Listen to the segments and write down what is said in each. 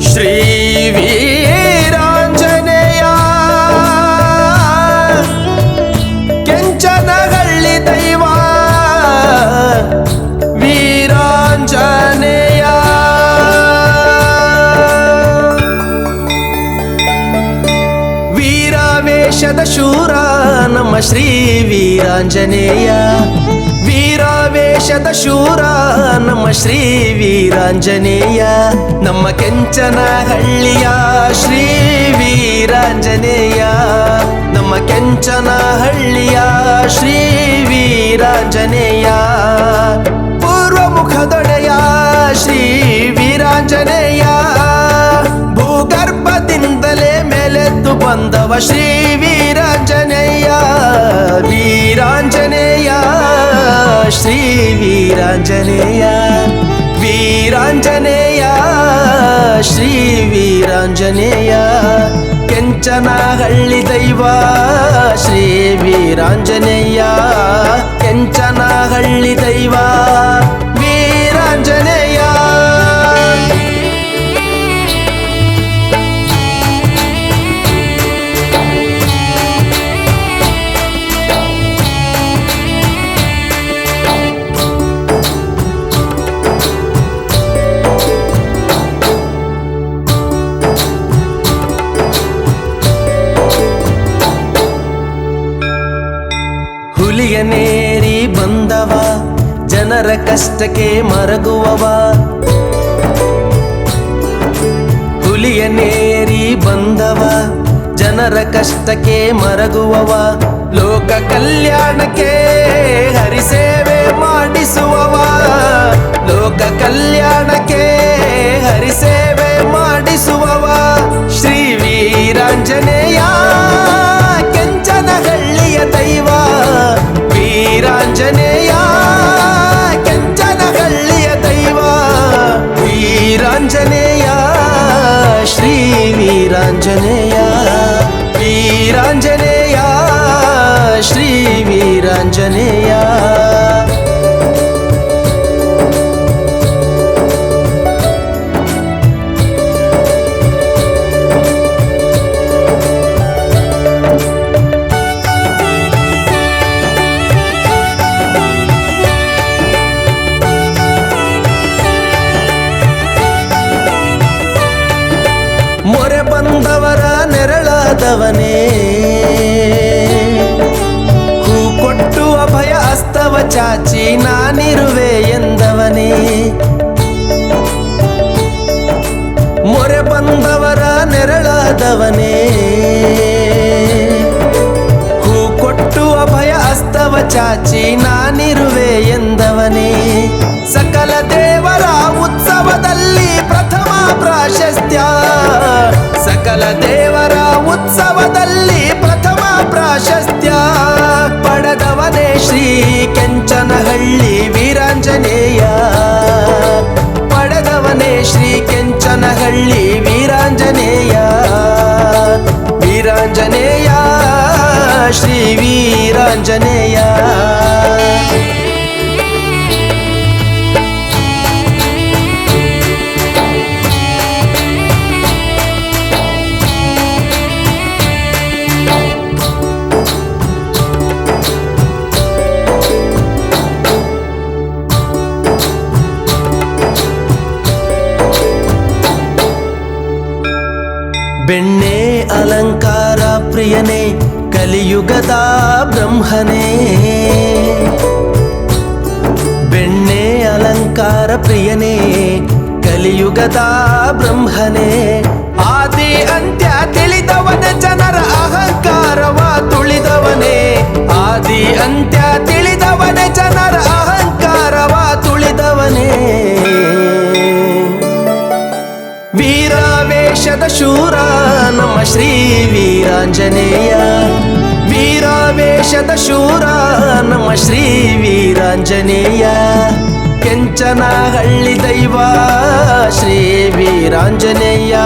ಶ್ರೀ ವೀರಾಂಜನೇಯ ಕೆಂಚನಹಳ್ಳಿ ದೈವ ವೀರಾಂಜನೇಯ. ವೀರಾವೇಶದ ಶೂರ ನಮ್ಮ ಶ್ರೀ ವೀರಾಂಜನೇಯ. ವೀರಾವೇಶದ ಶೂರ, ನಮ್ಮ ಶ್ರೀ ವೀರಾಂಜನೇಯ, ನಮ್ಮ ಕೆಂಚನ ಹಳ್ಳಿಯ ಶ್ರೀ ವೀರಾಂಜನೇಯ, ನಮ್ಮ ಕೆಂಚನ ಹಳ್ಳಿಯ ಶ್ರೀ ವೀರಾಂಜನೇಯ. ಪೂರ್ವ ಮುಖದೊಡೆಯ ಶ್ರೀ ವೀರಾಂಜನೇಯ, ಭೂಗರ್ಭದಿಂದಲೇ ಮೇಲೆದ್ದು ಬಂದವ ಶ್ರೀ ವೀರಾಂಜನೇಯ ವೀರಾಂಜನೇಯ. ಶ್ರೀ ವೀರಾಂಜನೇಯ ವೀರಾಂಜನೇಯ ಶ್ರೀ ವೀರಾಂಜನೇಯ ಕೆಂಚನಹಳ್ಳಿ ದೈವ ಶ್ರೀ ವೀರಾಂಜನೇಯ ಕೆಂಚನಹಳ್ಳಿ ದೈವ ಜನರ ಕಷ್ಟಕ್ಕೆ ಮರಗುವವ. ಹುಲಿಯ ನೇರಿ ಬಂದವ, ಜನರ ಕಷ್ಟಕ್ಕೆ ಮರಗುವವ. ಲೋಕ ಕಲ್ಯಾಣಕ್ಕೆ ಹರಿಸೇವೆ ಮಾಡಿಸುವವ. ಲೋಕ ಕಲ್ಯಾಣಕ್ಕೆ ಹರಿಸೇವೆ ಮಾಡಿಸುವವ. ಶ್ರೀ ವೀರಾಂಜನೇಯ ಕೆಂಚನಹಳ್ಳಿಯ ದೈವ, ವೀರಾಂಜನೇಯ या वीराञ्जनेया श्रीवीराञ्जनेया। ನೆರಳಾದವನೇ ಹೂ ಕೊಟ್ಟುವ ಭಯ ಅಸ್ತವ, ಚಾಚಿ ನಾನಿರುವೆ ಎಂದವನೇ. ಮೊರೆ ಬಂದವರ ನೆರಳಾದವನೇ. ಹೂ ಕೊಟ್ಟುವ ಭಯ ಅಸ್ತವ, ಚಾಚಿ ನಾನಿರುವೆ ಎಂದವನೇ. ಸಕಲ ದೇವರ ಉತ್ಸವದಲ್ಲಿ ಪ್ರಥಮ ಪ್ರಾಶಸ್ತ್ಯ. ಸಕಲ ದೇವರ ಉತ್ಸವದಲ್ಲಿ ಪ್ರಥಮ ಪ್ರಾಶಸ್ತ್ಯ ಪಡೆದವನೇ ಶ್ರೀ ಕೆಂಚನಹಳ್ಳಿ ವೀರಾಂಜನೇಯ. ಪಡೆದವನೇ ಶ್ರೀ ಕೆಂಚನಹಳ್ಳಿ ವೀರಾಂಜನೇಯ. ವೀರಾಂಜನೇಯ, ಶ್ರೀ ವೀರಾಂಜನೇಯ. ಬೆಣ್ಣೆ, ಅಲಂಕಾರ, ಪ್ರಿಯನೇ, ಕಲಿಯುಗದ ಬ್ರಹ್ಮನೇ. ಬೆಣ್ಣೆ, ಅಲಂಕಾರ, ಪ್ರಿಯನೇ, ಕಲಿಯುಗದ ಬ್ರಹ್ಮನೇ. ಆದಿ ಅಂತ್ಯ ತಿಳಿದವನ, ಜನರ ಅಹಂಕಾರವ ತುಳಿದವನೇ. ಆದಿ ಅಂತ್ಯ ವೀರಾವೇಶದ ಶೂರ, ನಮ್ಮ ಶ್ರೀ ವೀರಾಂಜನೇಯ. ವೀರಾವೇಶದ ಶೂರ, ನಮ್ಮ ಶ್ರೀ ವೀರಾಂಜನೇಯ. ಕೆಂಚನಹಳ್ಳಿ ದೈವ, ಶ್ರೀ ವೀರಾಂಜನೇಯ.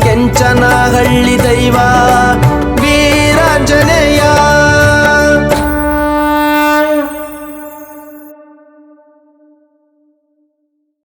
ಕೆಂಚನಹಳ್ಳಿ ದೈವ